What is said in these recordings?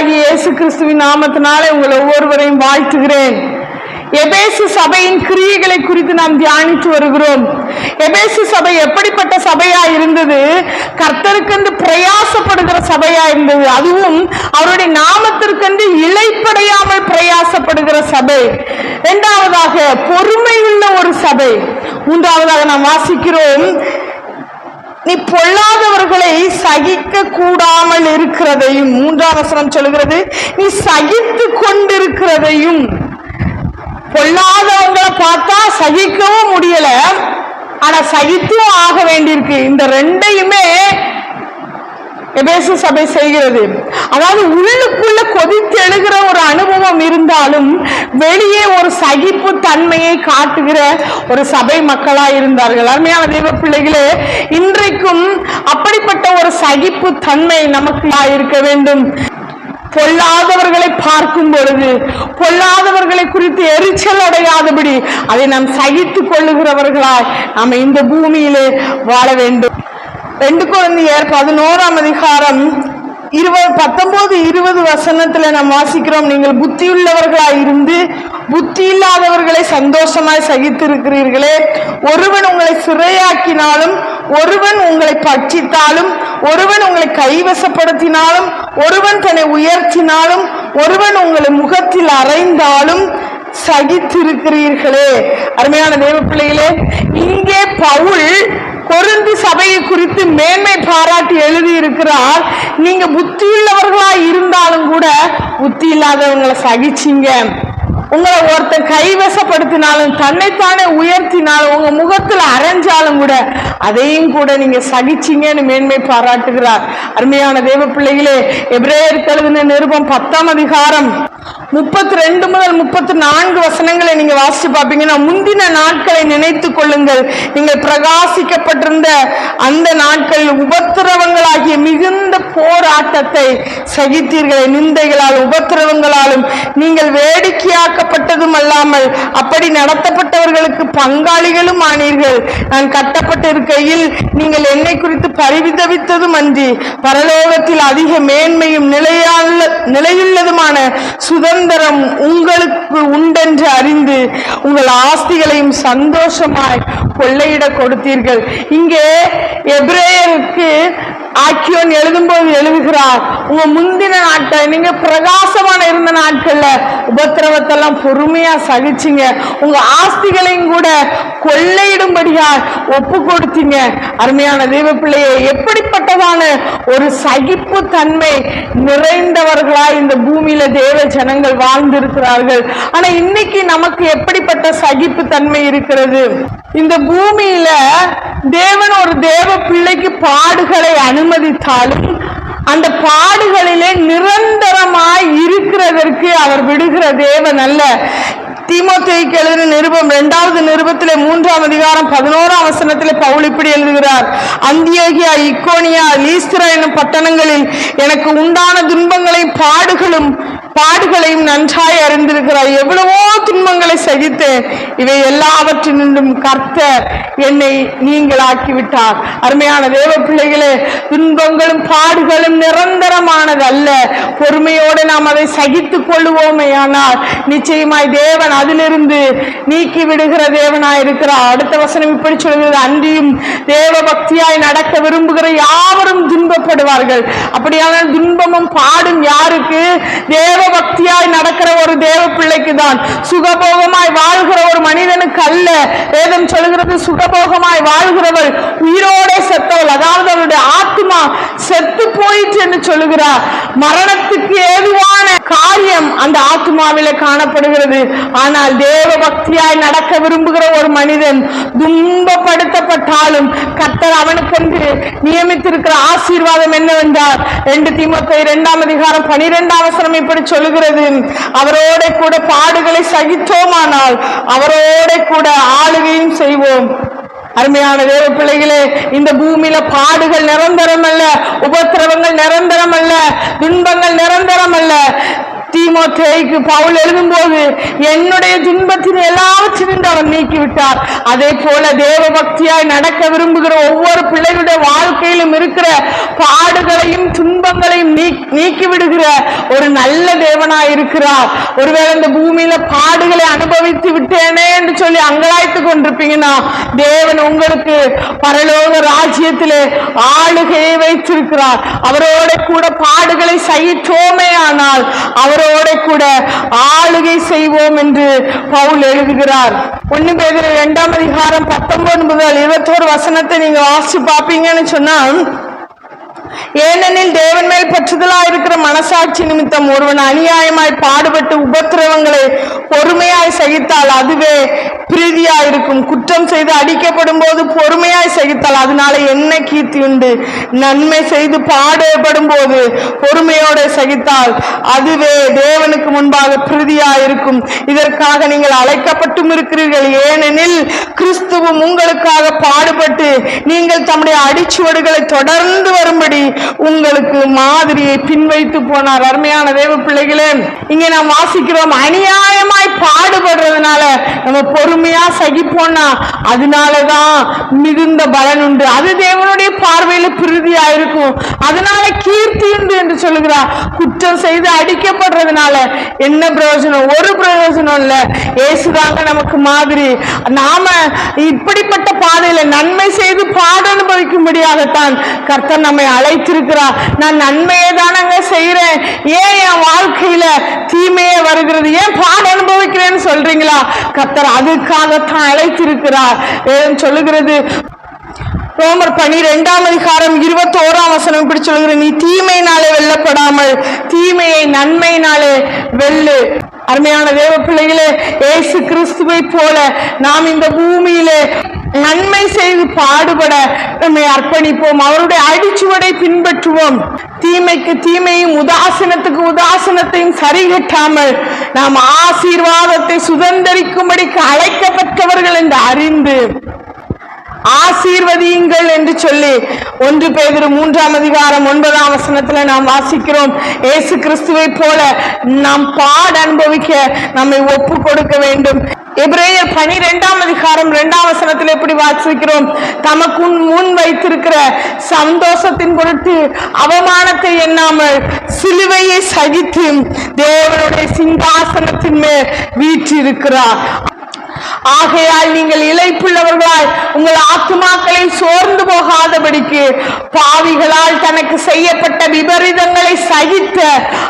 ஆண்டவராகிய இயேசு கிறிஸ்துவின் நாமத்தினாலே உங்கள் ஒவ்வொருவரையும் வாழ்த்துகிறேன். எபேசு சபையின் கிரியைகளை குறித்து நாம் தியானித்து வருகிறோம். எபேசு சபை எப்படிப்பட்ட சபையா இருந்தது? கர்த்தருக்கென்று பிரயாசப்படுகிற சபையா இருந்தது. அதுவும் அவருடைய நாமத்திற்கென்று இழைப்படையாமல் பிரயாசப்படுகிற சபை. இரண்டாவதாக பொறுமை உள்ள ஒரு சபை. மூன்றாவதாக நாம் வாசிக்கிறோம் நீ பொல்லாதவர்களை சகிக்க கூடாமல் இருக்கிறதையும் மூன்றாம் வசனம் சொல்கிறது நீ சகித்து கொண்டிருக்கிறதையும் பொல்லாதவங்களை பார்த்தா சகிக்கவும் முடியல ஆனா சகித்தும் ஆக வேண்டியிருக்கு. இந்த ரெண்டையுமே எபேசு சபை செய்கிறது. அதாவது உள்ளுக்குள்ள கொதித்து எழுகிற ஒரு அனுபவம் இருந்தாலும் வெளியே ஒரு சகிப்பு தன்மையை காட்டுகிற ஒரு சபை மக்களா இருந்தார்கள். அருமையான தெய்வ பிள்ளைகளே இன்றைக்கும் அப்படிப்பட்ட ஒரு சகிப்பு தன்மை நமக்கு இருக்க வேண்டும். பொல்லாதவர்களை பார்க்கும் பொழுது பொல்லாதவர்களை குறித்து எரிச்சல் அடையாதபடி அதை நாம் சகித்துக் கொள்ளுகிறவர்களாய் நாம் இந்த பூமியிலே வாழ வேண்டும். ரெண்டு குழந்தையர் பதினோராம் அதிகாரம் இருபது பத்தொன்பது இருபது வசனத்துல நாம் வாசிக்கிறோம். நீங்கள் புத்தியுள்ளவர்களாய் இருந்து புத்தி இல்லாதவர்களை சந்தோஷமாய் சகித்திருக்கிறீர்களே. ஒருவன் உங்களை சிறையாக்கினாலும் ஒருவன் உங்களை பட்சித்தாலும் ஒருவன் உங்களை கைவசப்படுத்தினாலும் ஒருவன் தன்னை உயர்த்தினாலும் ஒருவன் உங்களை முகத்தில் அறைந்தாலும் சகித்திருக்கிறீர்களே. அருமையான தேவ பிள்ளைகளே இங்கே பவுல் கொருந்து சபையை குறித்து மேன்மை பாராட்டி எழுதி இருக்கிறார் நீங்க புத்தியுள்ளவர்களா இருந்தாலும் கூட புத்தி இல்லாதவங்களை சகிச்சீங்க. உங்களை ஒருத்தன் கைவசப்படுத்தினாலும் தன்னைத்தானே உயர்த்தினாலும் உங்க முகத்துல அரைஞ்சாலும் கூட அதையும் கூட நீங்க சகிச்சீங்கன்னு மேன்மை பாராட்டுகிறார். அருமையான தேவ பிள்ளைகளே எப்ரேயர் எழுதின நிருபம் பத்தாம் அதிகாரம் முப்பத்தி ரெண்டு முதல் முப்பத்தி நான்கு வசனங்களை நீங்க வாசிச்சு பார்ப்பீங்கன்னா முந்தின நாட்களை நினைத்து கொள்ளுங்கள். நீங்கள் பிரகாசிக்கப்பட்டிருந்த அந்த நாட்களில் உபத்திர போராட்டத்தை சகித்தீர்களே நிந்தைகளாலும் உபத்திரவங்களாலும். நீங்கள் வேடிக்கையாக்கப்பட்டதும் அல்லாமல் அப்படி நடத்தப்பட்டவர்களுக்கு பங்காளிகளும் ஆனீர்கள். நான் கட்டப்பட்டிருக்கையில் நீங்கள் என்னை குறித்து பரிவிதவித்ததும் அன்றி பரலோகத்தில் அதிக மேன்மையும் நிலையால நிலையுள்ளதுமான சுதந்திரம் உங்களுக்கு உண்டென்று அறிந்து உங்கள் ஆஸ்திகளையும் சந்தோஷமாய் கொள்ளையிட கொடுத்தீர்கள். இங்கே எப்ரேயருக்கு ஆக்கியோன் எழுதும்போது எழுதுகிறார் உங்க முந்தின நாட்கள் நீங்க பிரகாசமான இருந்த நாட்கள்ல உபத்திரவத்தெல்லாம் பொறுமையா சகிச்சீங்க. உங்க ஆஸ்திகளையும் கூட கொள்ளையிடும்படியா ஒப்பு கொடுத்தீங்க அருமையான தெய்வ பிள்ளையை எப்படிப்பட்டதான ஒரு சகிப்பு தன்மை நிறைந்தவர்களா இந்த பூமியில தேவ ஜனங்கள் வாழ்ந்திருக்கிறார்கள். ஆனா இன்னைக்கு நமக்கு எப்படிப்பட்ட சகிப்பு தன்மை இருக்கிறது? இந்த பூமியில தேவன் ஒரு தேவ பிள்ளைக்கு பாடுகளை அனுமதித்தாலும் அந்த பாடுகளிலே நிரந்தரமாய் இருக்கிறதற்கு அவர் விடுகிற தேவன் அல்ல. தீமோத்தேயுக்கு எழுதின நிருபம் இரண்டாவது நிருபத்திலே மூன்றாம் அதிகாரம் பதினோராம் வசனத்திலே பவுல் இப்படி எழுதுகிறார். அந்தியோகியா இக்கோனியா லீஸ்திரா என்னும் பட்டணங்களில் எனக்கு உண்டான துன்பங்களை பாடுகளும் பாடுகளையும் நன்றாய் அறிந்திருக்கிறார் எவ்வளவோ துன்பங்களை சகித்தேன். இவை எல்லாவற்றினின்றும் கர்த்தர் என்னை நீங்களாக்கி விட்டார் அருமையான தேவ பிள்ளைகளே துன்பங்களும் பாடுகளும் நிரந்தரமானது அல்ல பொறுமையோடு நாம் அதை சகித்துக் கொள்ளுவோமே ஆனால் நிச்சயமாய் தேவன் அதிலிருந்து நீக்கி விடுகிற தேவனாய் இருக்கிறார். அடுத்த வசனம் இப்படி சொல்கிறது அன்றியும் தேவ பக்தியாய் நடக்க விரும்புகிற யாவரும் துன்பப்படுவார்கள். அப்படியான துன்பமும் பாடும் யாருக்கு? தேவ பக்தியாய் நடக்கிற ஒரு தேவ பிள்ளைக்கு தான் சுகபோகமாய் வாழ்கிற ஒரு மனிதனுக்கு அல்ல. வேதம் சொல்கிறது சுகபோகமாய் வாழ்கிறவள் உயிரோட செத்தவள். அதாவது அவளுடைய ஆத்மா செத்து போயிற்று என்று சொல்லுகிறார். மரணத்துக்கு ஏதுவான காரியம் அந்த ஆத்மாவில காணப்படுகிறது. ஆனால் தேவ பக்தியாய் நடக்க விரும்புகிற ஒரு மனிதன் துன்பப்படுத்தப்பட்டாலும் கர்த்தர் அவனுக்கென்று நியமித்திருக்கிற ஆசீர்வாதம் என்னவென்றால் ரெண்டு திமுக இரண்டாம் அதிகாரம் பனிரெண்டாம் அவசரம் இப்படி சொல்லுகிறது அவரோட கூட பாடுகளை சகித்தோமானால் அவரோட கூட ஆளுகையும் செய்வோம். அருமையான தேவ பிள்ளைகளே இந்த பூமியில பாடுகள் நிரந்தரம் அல்ல உபத்திரவங்கள் நிரந்தரம் அல்ல துன்பங்கள் நிரந்தரம் அல்ல தீமோத்தேய்க்கு பவுல் எழுதும்போது என்னுடைய துன்பத்தின் எல்லாவற்றிலிருந்து அவர் நீக்கிவிட்டார். அதே போல தேவ பக்தியாய் நடக்க விரும்புகிற ஒவ்வொரு பிள்ளைகளுடைய வாழ்க்கையிலும் இருக்கிற பாடுகளையும் துன்பங்களையும் நீக்கி விடுகிற ஒரு நல்ல தேவனாய் இருக்கிறார். ஒருவேளை இந்த பூமியில பாடுகளை அனுபவித்து விட்டேனே என்று சொல்லி அங்கலாய்த்து கொண்டிருப்பீங்கன்னா தேவன் உங்களுக்கு பரலோக ராஜ்யத்திலே ஆளுகையை வைத்திருக்கிறார். அவரோட கூட பாடுகளை சகித்தோமே ஆனால் அவர் அவரோட கூட ஆளுகை செய்வோம் என்று பவுல் எழுதுகிறார். ஒண்ணு பேர் இரண்டாம் அதிகாரம் பத்தொன்பது முதல் இருபத்தோரு வசனத்தை நீங்க வாசிச்சு பார்ப்பீங்கன்னு சொன்னா ஏனெனில் தேவன் மேல் பற்றுதலா இருக்கிற மனசாட்சி நிமித்தம் ஒருவன் அநியாயமாய் பாடுபட்டு உபத்திரவங்களை பொறுமையாய் சகித்தால் அதுவே பிரீதியா இருக்கும் குற்றம் செய்து அடிக்கப்படும் போது பொறுமையாய் சகித்தால் அதனால என்ன கீர்த்தி உண்டு? நன்மை செய்து பாடுபடும் போது பொறுமையோட சகித்தால் அதுவே தேவனுக்கு முன்பாக பிரீதியா இருக்கும் இதற்காக நீங்கள் அழைக்கப்பட்டும் இருக்கிறீர்கள். ஏனெனில் கிறிஸ்துவும் உங்களுக்காக பாடுபட்டு நீங்கள் தம்முடைய அடிச்சுவடுகளை தொடர்ந்து வரும்படி உங்களுக்கு மாதிரியை பின்வைத்து போனார். அருமையான தேவ பிள்ளைகளே இங்கே நாம் வாசிக்கிறோம். அநியாயமாய் பாடுபடுறதுனால நம்ம பொறுமையா சகிப்போம்னா அதனாலதான் மிகுந்த பலன் உண்டு. அது தேவனுடைய பார்வையில பிரீதியா இருக்கும். அதனால கீர்த்தி உண்டு என்று சொல்லுகிறார். குற்றம் செய்து அடிக்கப்படுறதுனால என்ன பிரயோஜனம்? ஒரு பிரயோஜனம் இல்ல. ஏசுதாங்க நமக்கு மாதிரி. நாம இப்படிப்பட்ட பாதையில நன்மை செய்து பாட அனுபவிக்கும்படியாகத்தான் கர்த்தர் நம்மை அழைத்திருக்கிறார். நான் நன்மையை தானங்க செய்யறேன் ஏன் என் வாழ்க்கையில தீமையே வருகிறது? ஏன் பாட அனுபவிக்கிறேன்னு சொல்றீங்களா? கர்த்தர் அதுக்காகத்தான் அழைத்திருக்கிறார் சொல்லுகிறது. ரோமர் பனிரெண்டாம் அதிகாரம் இருபத்தோராம் வசனம் இப்படி சொல்லுகிற நீ தீமையினாலே வெல்லப்படாமல் தீமையை நன்மையினாலே வெல்லு. அருமையான தேவ பிள்ளைகளே இயேசு கிறிஸ்துவை போல நாம் இந்த பூமியிலே நன்மை செய்து பாடுபட நம்மை அர்ப்பணிப்போம். அவருடைய அடிச்சுவடை பின்பற்றுவோம். தீமைக்கு தீமையும் உதாசனத்துக்கு உதாசனத்தையும் சரிகட்டாமல் நாம் ஆசீர்வாதத்தை சுதந்திரிக்கும்படிக்கு அழைக்கப்பட்டவர்கள் என்று அறிந்து ஆசீர்வதியுங்கள் என்று சொல்லி ஒன்று பேதிரு மூன்றாம் அதிகாரம் ஒன்பதாம் வசனத்துல நாம் வாசிக்கிறோம். ஏசு கிறிஸ்துவை போல நாம் பாட அனுபவிக்க நம்மை ஒப்பு கொடுக்க வேண்டும். எபிரேயர் பனிரெண்டாம் அதிகாரம் இரண்டாம் வசனத்தில் எப்படி வாசிக்கிறோம்? தமக்கு முன் வைத்திருக்கிற சந்தோஷத்தின் பொருட்டு அவமானத்தை எண்ணாமல் சிலுவையை சகித்து தேவனுடைய சிங்காசனத்தின் மேல் வீற்றிருக்கிறார். ஆகையால் நீங்கள் இலை உங்கள் ஆத்துமாக்களை சோர்ந்து போகாதபடிக்கு பாவிகளால் தனக்கு செய்யப்பட்ட விபரீதங்களை சகித்த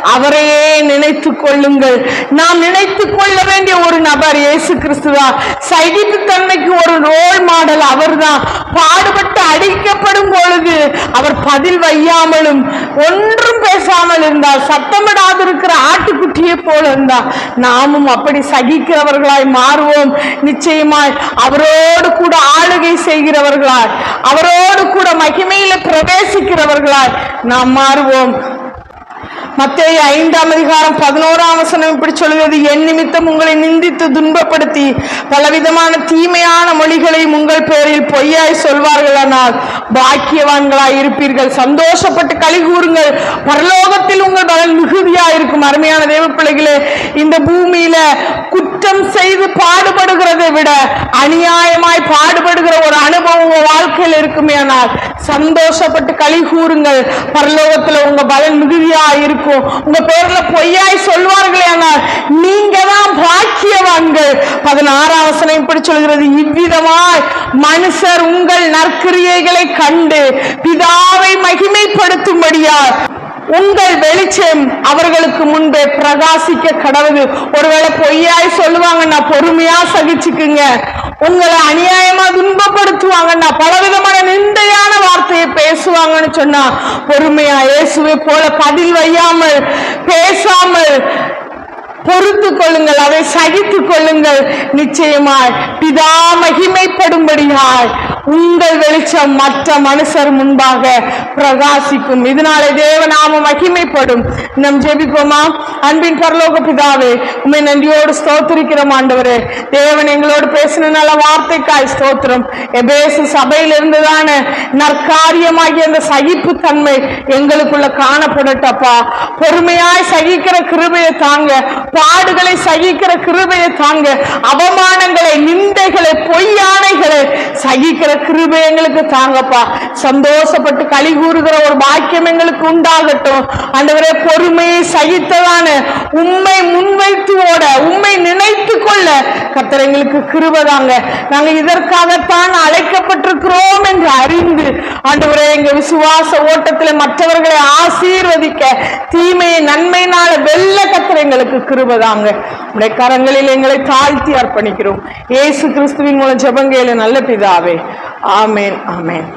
அவரையே நினைத்துக் கொள்ளுங்கள். நாம் நினைத்துக் கொள்ள வேண்டிய ஒரு நபர் இயேசு கிறிஸ்துதான் சகிப்பு தன்மைக்கு ஒரு ரோல் மாடல் அவர்தான். பாடுபட்டு அடிக்கப்படும் பொழுது அவர் பதில் வையாமலும் ஒன்றும் பேசாமல் இருந்தால் சத்தமிடாது இருக்கிற ஆட்டுக்குட்டியை போல இருந்தார் நாமும் அப்படி சகிக்கிறவர்களாய் மாறுவோம். நிச்சயமாய் அவரோடு கூட ஆளுகை செய்கிறவர்களாய் அவரோடு கூட மகிமையில பிரவேசிக்கிறவர்களாய் நாம் மாறுவோம். மத்திய ஐந்தாம் அதிகாரம் பதினோராம் வசனம் இப்படி சொல்கிறது என் நிமித்தம் உங்களை நிந்தித்து துன்பப்படுத்தி பலவிதமான தீமையான மொழிகளை உங்கள் பேரில் பொய்யாய் சொல்வார்களானால் பாக்கியவான்களாய் இருப்பீர்கள். சந்தோஷப்பட்டு களி கூறுங்கள். பரலோகத்தில் உங்கள் பலன் மிகுதியாக இருக்கும். அருமையான தேவ பிள்ளைகளே இந்த பூமியில குற்றம் செய்து பாடுபடுகிறதை விட அநியாயமாய் பாடுபடுகிற வாழ்க்கையில் சந்தோஷப்பட்டு களி கூறுங்கள். பரலோகத்துல உங்க பலன் மிகுதியா இருக்கும். உங்க பேர்ல பொய்யாய் சொல்வார்களே ஆனால் நீங்க தான் பாக்கியவான்கள். பதினாறாம் வசனம் இப்படி சொல்கிறது இவ்விதமாய் மனுஷர் உங்கள் நற்கிரியைகளை கண்டு பிதாவை மகிமைப்படுத்தும்படியார் உங்கள் வெளிச்சம் அவர்களுக்கு முன்பே பிரகாசிக்க கடவுது ஒருவேளை பொய்யாய் சொல்லுவாங்கன்னா பொறுமையா சகிச்சுக்குங்க. உங்களை அநியாயமா துன்பப்படுத்துவாங்கன்னா பலவிதமான நிந்தையான வார்த்தையை பேசுவாங்கன்னு சொன்னா பொறுமையா இயேசுவை போல பதில் வையாமல் பேசாமல் பொறுத்து கொள்ளுங்கள் அதை சகித்துக் கொள்ளுங்கள். நிச்சயமாய் பிதா மகிமைப்படும்படியாய். உங்கள் வெளிச்சம் மற்ற மனுஷர் முன்பாக பிரகாசிக்கும். இதனாலே தேவநாம மகிமைப்படும். நம் ஜெபிப்போமா? அன்பின் பரலோக பிதாவே உண்மை நன்றியோடு ஸ்தோத்திரிக்கிறோம் ஆண்டவரே. தேவன் எங்களோடு பேசின நல்ல வார்த்தைக்காய் ஸ்தோத்திரம். எபேசு சபையில் இருந்துதான நற்காரியமாகிய அந்த சகிப்பு தன்மை எங்களுக்குள்ள காணப்படட்டப்பா. பொறுமையாய் சகிக்கிற கிருபையை தாங்க பாடுகளை சகிக்கிற கிருபையை தாங்க அவமானங்களை நிந்தைகளை பொய்யானைகளை சகிக்கிற கிருபை எங்களுக்கு தாங்கப்பா. சந்தோஷப்பட்டு களி கூறுகிற ஒரு பாக்கியம் எங்களுக்கு உண்டாகட்டும். ஆண்டவரே பொறுமையை சகித்ததான உண்மை முன்வைத்து ஓட உண்மை நினைத்து கொள்ள கர்த்தர் எங்களுக்கு கிருபை தாங்க. நாங்க இதற்காகத்தான் அழைக்கப்பட்டிருக்கிறோம் என்று அறிந்து ஆண்டவரே எங்க விசுவாச ஓட்டத்தில் மற்றவர்களை ஆசீர்வதிக்க தீமையை நன்மையினால வெல்ல கர்த்தர் எங்களுக்கு கிருபை தாங்க. உடைய கரங்களில் எங்களை தாழ்த்தி அர்ப்பணிக்கிறோம். ஏசு கிறிஸ்துவின் மூலம் ஜெபங்கேல நல்ல பிதாவே. ஆமேன் ஆமேன்